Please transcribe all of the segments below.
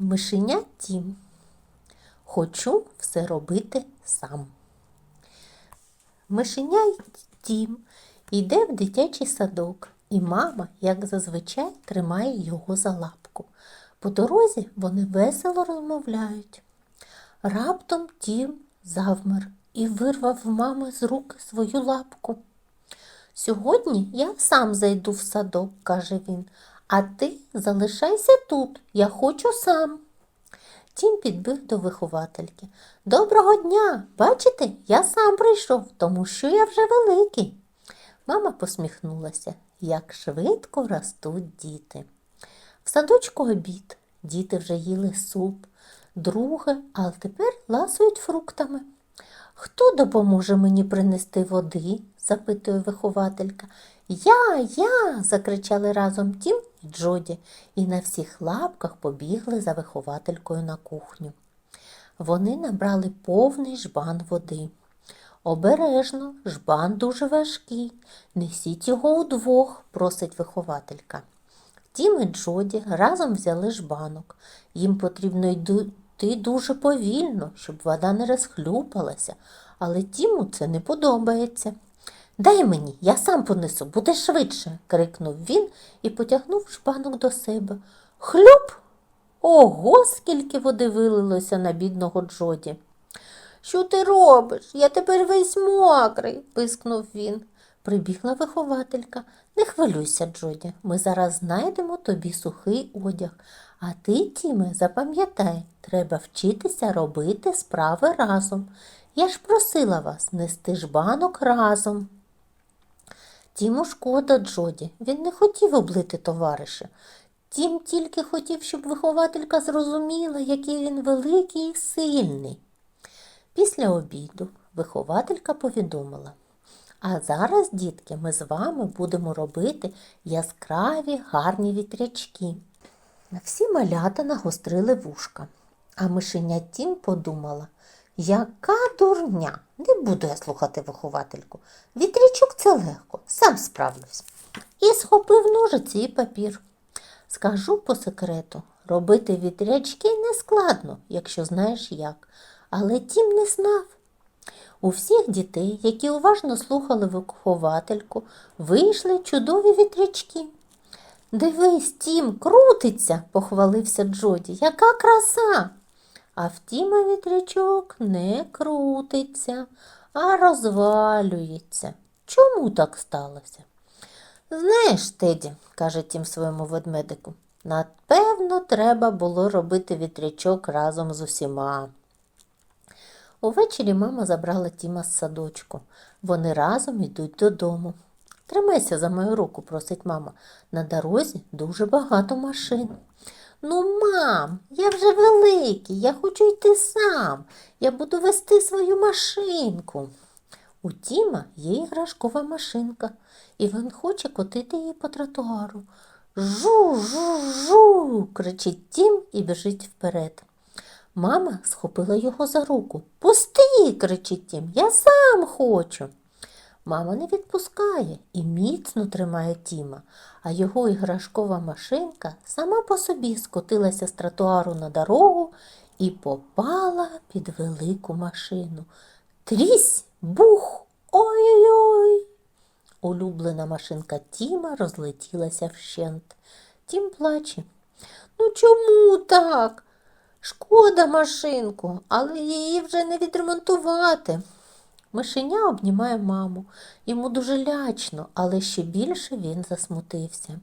Мишеня Тім. Хочу все робити сам. Мишеня Тім йде в дитячий садок, і мама, як зазвичай, тримає його за лапку. По дорозі вони весело розмовляють. Раптом Тім завмер і вирвав в мами з рук свою лапку. Сьогодні я сам зайду в садок, каже він, а ти залишайся тут, я хочу сам. Тім підбіг до виховательки. Доброго дня! Бачите, я сам прийшов, тому що я вже великий. Мама посміхнулася, як швидко ростуть діти. В садочку обід. Діти вже їли суп, друге, а тепер ласують фруктами. Хто допоможе мені принести води? запитує вихователька. Я, я. закричали разом Тім і Джоді, і на всіх лапках побігли за вихователькою на кухню. Вони набрали повний жбан води. Обережно, жбан дуже важкий. Несіть його удвох, просить вихователька. Тім і Джоді разом взяли жбанок. Їм потрібно йти дуже повільно, щоб вода не розхлюпалася, але Тіму це не подобається. Дай мені, я сам понесу, буде швидше, крикнув він і потягнув жбанок до себе. Хлюп! Ого, скільки води вилилося на бідного Джоді. Що ти робиш? Я тепер весь мокрий, пискнув він. Прибігла вихователька. Не хвилюйся, Джоді, ми зараз знайдемо тобі сухий одяг. А ти, Тіме, запам'ятай, треба вчитися робити справи разом. Я ж просила вас нести жбанок разом. Тіму шкода Джоді, він не хотів облити товариша. Тім тільки хотів, щоб вихователька зрозуміла, який він великий і сильний. Після обіду вихователька повідомила. А зараз, дітки, ми з вами будемо робити яскраві гарні вітрячки. Всі малята нагострили вушка, а мишеня Тім подумала, яка дурня, не буду я слухати виховательку. Вітрячок це легко, сам справлюсь. І схопив ножиці і папір. Скажу по секрету, робити вітрячки не складно, якщо знаєш як, але Тім не знав. У всіх дітей, які уважно слухали виховательку, вийшли чудові вітрячки. Дивись, Тім, крутиться, похвалився Джоді. Яка краса. А в Тіма вітрячок не крутиться, а розвалюється. Чому так сталося? Знаєш, Теді, каже Тім своєму ведмедику, напевно, треба було робити вітрячок разом з усіма. Увечері мама забрала Тіма з садочку. Вони разом йдуть додому. Тримайся за мою руку, просить мама. На дорозі дуже багато машин. Ну, мам, я вже великий, я хочу йти сам. Я буду вести свою машинку. У Тіма є іграшкова машинка, і він хоче котити її по тротуару. Жу, жу, жу, кричить Тім і біжить вперед. Мама схопила його за руку. Пусти, кричить Тім, я сам хочу. Мама не відпускає і міцно тримає Тіма, а його іграшкова машинка сама по собі скотилася з тротуару на дорогу і попала під велику машину. Трісь, бух, ой-ой-ой. Улюблена машинка Тіма розлетілася вщент. Тім плаче. Ну чому так? Шкода машинку, але її вже не відремонтувати. Мишеня обнімає маму. Йому дуже лячно, але ще більше він засмутився.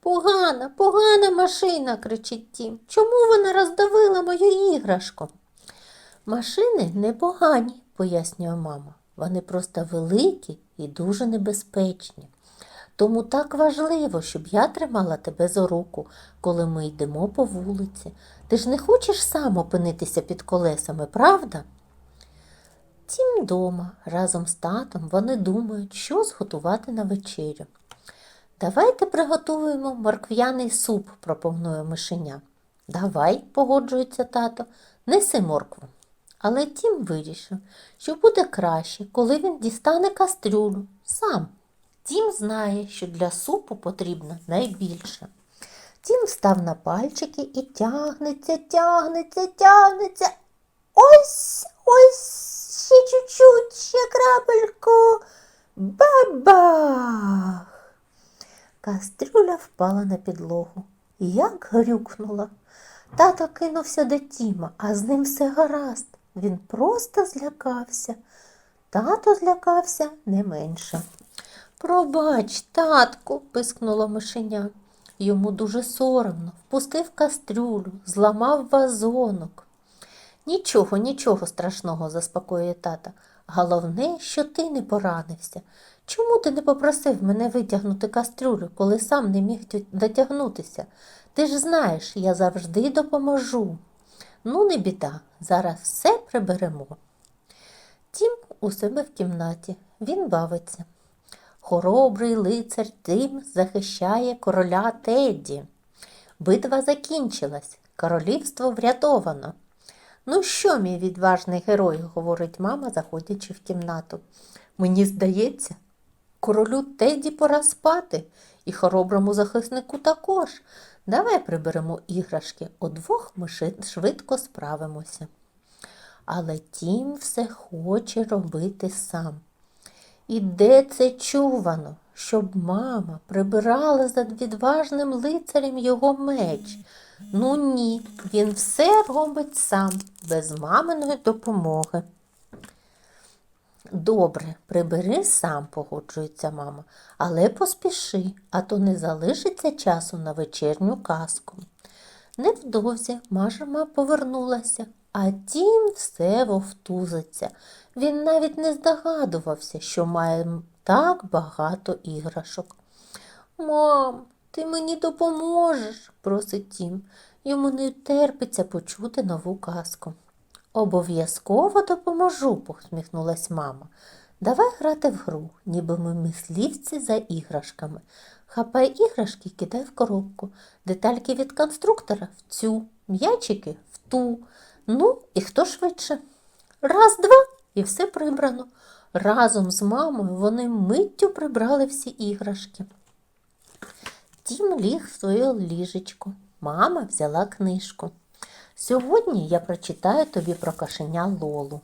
Погана, погана машина, кричить Тім. Чому вона роздавила мою іграшку? Машини непогані, пояснює мама. Вони просто великі і дуже небезпечні. Тому так важливо, щоб я тримала тебе за руку, коли ми йдемо по вулиці. Ти ж не хочеш сам опинитися під колесами, правда? Тім дома разом з татом вони думають, що зготувати на вечерю. Давайте приготуємо моркв'яний суп, пропонує мишеня. Давай, погоджується тато, неси моркву. Але Тім вирішив, що буде краще, коли він дістане кастрюлю сам. Тім знає, що для супу потрібно найбільше. Тім встав на пальчики і тягнеться, тягнеться, тягнеться. Ось, ось, ще чуть-чуть, ще крапельку. Бабах! Кастрюля впала на підлогу. Як грюкнула. Тато кинувся до Тіма, а з ним все гаразд. Він просто злякався. Тато злякався не менше. Пробач, татку, пискнуло мишеня. Йому дуже соромно, впустив кастрюлю, зламав вазонок. Нічого, нічого страшного, заспокоює тата. Головне, що ти не поранився. Чому ти не попросив мене витягнути кастрюлю, коли сам не міг дотягнутися? Ти ж знаєш, я завжди допоможу. Ну, не біда, зараз все приберемо. Тім у себе в кімнаті. Він бавиться. Хоробрий лицар Тим захищає короля Тедді. Битва закінчилась, королівство врятовано. Ну що, мій відважний герой, говорить мама, заходячи в кімнату. Мені здається, королю Теді пора спати, і хороброму захиснику також. Давай приберемо іграшки, удвох ми швидко справимося. Але Тім все хоче робити сам. І де це чувано, щоб мама прибирала за відважним лицарем його меч? Ну ні, він все робить сам, без маминої допомоги. Добре, прибери сам, погоджується мама, але поспіши, а то не залишиться часу на вечірню казку. Невдовзі Мажема повернулася, а тім все вовтузиться. Він навіть не здогадувався, що має так багато іграшок. Мам, ти мені допоможеш, просить Тім. Йому не терпиться почути нову казку. Обов'язково допоможу, посміхнулась мама. Давай грати в гру, ніби ми мислівці за іграшками. Хапай іграшки, кидай в коробку, детальки від конструктора в цю, м'ячики в ту. Ну, і хто швидше? Раз, два, і все прибрано. Разом з мамою вони миттю прибрали всі іграшки. Тім ліг в своє ліжечко. Мама взяла книжку. Сьогодні я прочитаю тобі про кошеня Лолу.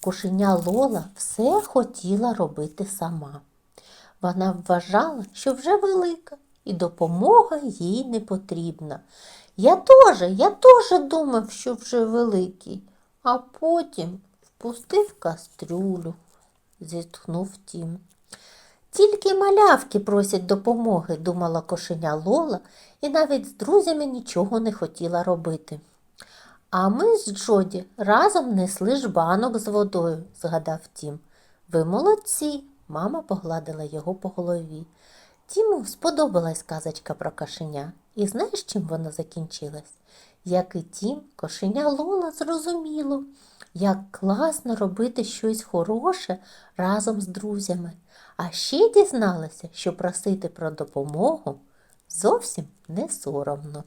Кошеня Лола все хотіла робити сама. Вона вважала, що вже велика, і допомога їй не потрібна. Я теж, я теж думав, що вже великий, а потім впустив кастрюлю, зітхнув Тім. Тільки малявки просять допомоги, думала кошеня Лола, і навіть з друзями нічого не хотіла робити. А ми з Джоді разом несли жбанок з водою, згадав Тім. Ви молодці, мама погладила його по голові. Тіму сподобалась казочка про кошеня. І знаєш, чим вона закінчилась? Як і тім, кошеня Лола зрозуміло, як класно робити щось хороше разом з друзями. А ще дізналася, що просити про допомогу зовсім не соромно.